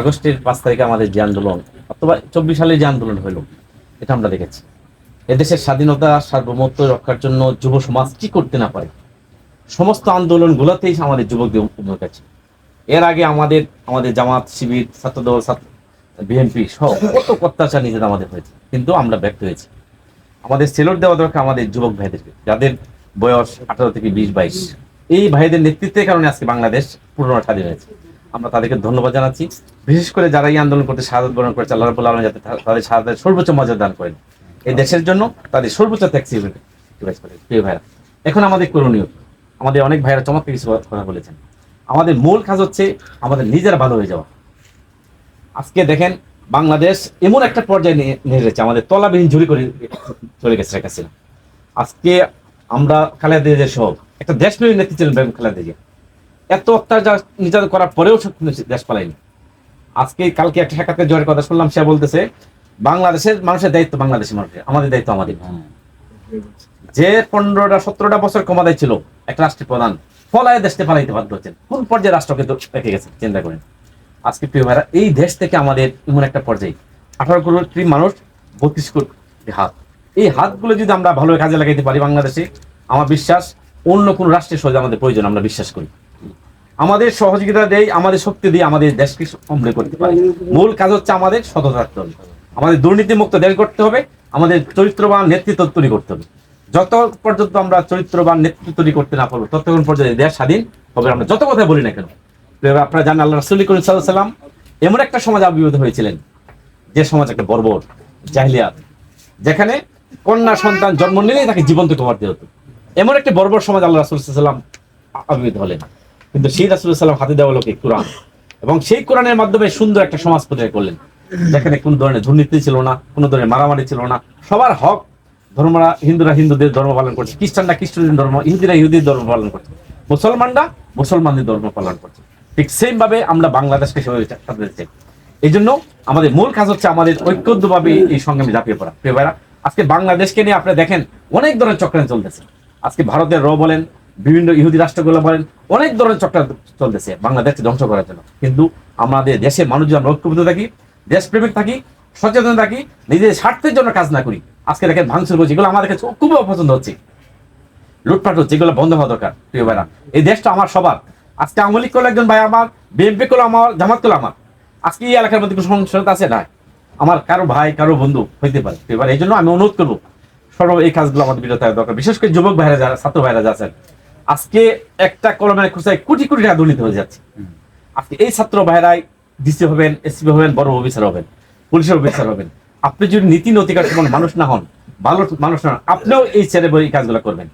আগস্টের পাঁচ তারিখে আমাদের যে আন্দোলন, অথবা চব্বিশ সালে যে আন্দোলন হলো, এটা আমরা দেখেছি। এদেশের স্বাধীনতা, সার্বভৌমত্ব রক্ষার জন্য যুব সমাজ কি করতে না পারে, সমস্ত আন্দোলনগুলোতেই আমাদের যুবকদের ভূমিকা আছে এর আগে আমাদের আমাদের জামাত, শিবির, ছাত্রদল, ছাত্র, বিএনপি সহ কত অত্যাচার নিজেদের আমাদের হয়েছে, কিন্তু আমরা ব্যক্ত হয়েছি। আমাদের সেলট দেওয়া দরকার আমাদের যুবক ভাইদেরকে, যাদের বয়স আঠারো থেকে বিশ, বাইশ। এই ভাইদের নেতৃত্বের কারণে আজকে বাংলাদেশ পূর্ণ স্বাধীন হয়েছে। আমরা তাদেরকে ধন্যবাদ জানাচ্ছি। বিশেষ করে যারা এই আন্দোলন করতে শাহাদ বরণ করেছে, আল্লাহ রাবুল আলম যাতে তাদের শাহাদের সর্বোচ্চ মর্যাদা দান করেন। এই দেশের জন্য তাদের সর্বোচ্চ স্যাক্রিফাইস প্রিয় ভাইরা। এখন আমাদের করণীয় আমাদের অনেক ভাইরা চমৎকার কিছু কথা বলেছেন। আমাদের মূল কাজ হচ্ছে আমাদের নিজেরা ভালো হয়ে যাওয়া। আজকে দেখেন বাংলাদেশ এমন একটা পর্যায়ে নিয়ে গেছে আমাদের তলাবিহীন ঝুড়ি করে চলে গেছে হাসিনা। আজকে আমরা খালেদা জিয়া সহ একটা দেশপ্রেমী নেত্রী ছিলেন খালেদা জিয়া। এত অত্যাচার নির্যাতন করার পরেও দেশ পালায়নি। আজকে কালকে একটা সাক্ষাৎকার জয়ের কথা শুনলাম সে বলতেছে বাংলাদেশের মানুষের দায়িত্ব বাংলাদেশের মানুষের আমাদের দায়িত্ব আমাদের। যে পনেরোটা সতেরোটা বছর ক্ষমতায় ছিল একটা রাষ্ট্রের প্রধান ফলায় দেশকে পালাইতে বাধ্য হচ্ছেন। কোন পর্যায়ে রাষ্ট্র কিন্তু রেখে গেছে চিন্তা করেন। আজকে প্রিয় ভাইরা এই দেশ থেকে আমাদের এমন একটা পর্যায়ে আঠারো কোটি মানুষ বত্রিশ কোটি হাত। এই হাতগুলো যদি আমরা ভালো কাজে লাগাইতে পারি বাংলাদেশে আমার বিশ্বাস অন্য কোন রাষ্ট্রের সহজে আমাদের প্রয়োজন আমরা বিশ্বাস করি। আমাদের সহযোগিতা দেয় আমাদের শক্তি দিয়ে আমাদের দেশকে সমৃদ্ধ করতে পারে। মূল কাজ হচ্ছে আমাদের সততা আমাদের দুর্নীতি মুক্ত দেশ করতে হবে, আমাদের চরিত্রবান নেতৃত্ব তৈরি করতে হবে। যত পর্যন্ত আমরা চরিত্রবান নেতৃত্ব তৈরি করতে না পারব, ততক্ষণ পর্যন্ত দেশ স্বাধীন হবে। আমরা যত কথা বলি না কেন আপনারা জানেন আল্লাহ রসুল করিম সাল্লাম এমন একটা সমাজ আবির্ভূত হয়েছিলেন, যে সমাজ একটা বর্বর, জাহিলিয়াত, যেখানে কন্যা সন্তান জন্ম নিলেই তাকে জীবন্ত দিয়ে হতো। এমন একটি বর্বর সমাজ আল্লাহ রাসুল সাল্লাম আবির্ভূত হলেন। কিন্তু সেই রাসুল সাল্লাম হাতে দেওয়া লোকে কোরআন। এবং সেই কোরআনের মাধ্যমে সুন্দর একটা সমাজ প্রতিষ্ঠা করলেন। যেখানে কোন ধরনের দুর্নীতি ছিল না, কোনো ধরনের মারামারি ছিল না। সবার হক ধর্মরা, হিন্দুরা হিন্দুদের ধর্ম পালন করছে, খ্রিস্টানরা খ্রিস্টানদের ধর্ম, ইহুদিরা ইহুদির ধর্ম পালন করছে, মুসলমানরা মুসলমানদের ধর্ম পালন করছে। ঠিক সেম ভাবে আমরা বাংলাদেশকে সেভাবে সাথে চাই। এই জন্য আমাদের মূল কাজ হচ্ছে আমাদের ঐক্যবদ্ধভাবে এই সংগ্রামে ঝাঁপিয়ে পড়া। প্রিয় ভাইরা, আজকে বাংলাদেশকে নিয়ে আপনি দেখেন অনেক ধরনের চক্রান্ত চলতেছে। আজকে ভারতের র বলেন বিভিন্ন ইহুদি রাষ্ট্রগুলো বলেন, অনেক ধরনের চক্রান্ত চলতেছে বাংলাদেশকে ধ্বংস করার জন্য। কিন্তু আমাদের দেশের মানুষ যদি আমরা ঐক্যবদ্ধ থাকি, দেশপ্রেমিক থাকি, সচেতন থাকি নিজের স্বার্থের জন্য কাজ না করি। আজকে দেখেন ভাঙচুর করছি, এগুলো আমাদের কাছে খুবই অপছন্দ হচ্ছে। লুটপাট হচ্ছে, এগুলো বন্ধ হওয়া দরকার, প্রিয় ভাইরা। এই দেশটা আমার সবার। আজকে আওয়ামী লীগ করল একজন ভাই আমার, বিএনপি করল আমার, জামাত করল আমার। আজকে এই এলাকার মধ্যে কোনো আছে? না আমার কারও ভাই, কারও বন্ধু হইতে পারে এবার এই জন্য আমি অনুরোধ করব, সর্ব এই কাজগুলো আমাদের বিরত দরকার। বিশেষ করে যুবক ভাইরা যারা, ছাত্র ভাইরা যারা আছেন আজকে একটা কলমের খুঁচায় কোটি কোটি টাকা দুর্নীতি হয়ে যাচ্ছে। আজকে এই ছাত্র ভাইরাই ডিসি হবেন এসপি হবেন বড় অফিসার হবেন পুলিশের অফিসার হবেন। আপনি যদি নীতি নৈতিকার সমান মানুষ না হন ভালো মানুষ না হন, আপনিও এই ছেড়ে বই কাজগুলো করবেন।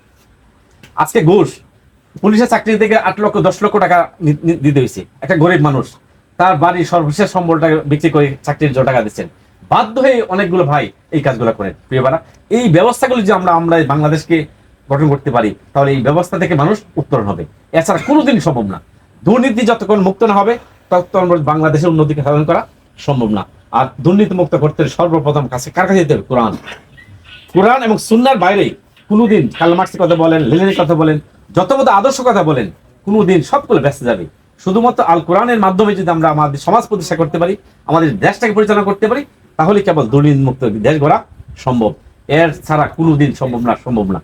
আজকে ঘুষ পুলিশের চাকরি থেকে আট লক্ষ দশ লক্ষ টাকা দিতে হয়েছে। একটা গরিব মানুষ তার বাড়ির সর্বশেষ সম্বলটা বিক্রি করে চাকরির জন্য টাকা দিচ্ছেন। বাধ্য হয়ে অনেকগুলো ভাই এই কাজগুলো করেন। প্রিয় এই ব্যবস্থাগুলো যে আমরা আমরা বাংলাদেশকে গঠন করতে পারি, তাহলে এই ব্যবস্থা থেকে মানুষ উত্তরণ হবে। এছাড়া কোনোদিন সম্ভব না। দুর্নীতি যতক্ষণ মুক্ত না হবে, ততক্ষণ বাংলাদেশের উন্নতিকে সাধন করা সম্ভব না। আর দুর্নীতি মুক্ত করতে সর্বপ্রথম কাছে কার কাছে যেতে হবে? কোরআন। কোরআন এবং সুন্নার বাইরে কোনোদিন কাল মার্ক্সের কথা বলেন, লেনিনের কথা বলেন যত মতো আদর্শ কথা বলেন, কোনোদিন সবগুলো ব্যস্ত যাবে। শুধুমাত্র আল কোরআনের মাধ্যমে যদি আমরা আমাদের সমাজ প্রতিষ্ঠা করতে পারি, আমাদের দেশটাকে পরিচালনা করতে পারি, তাহলে কেবল দুর্নীতি মুক্ত দেশ গড়া সম্ভব। এর ছাড়া কোনোদিন সম্ভব না সম্ভব না।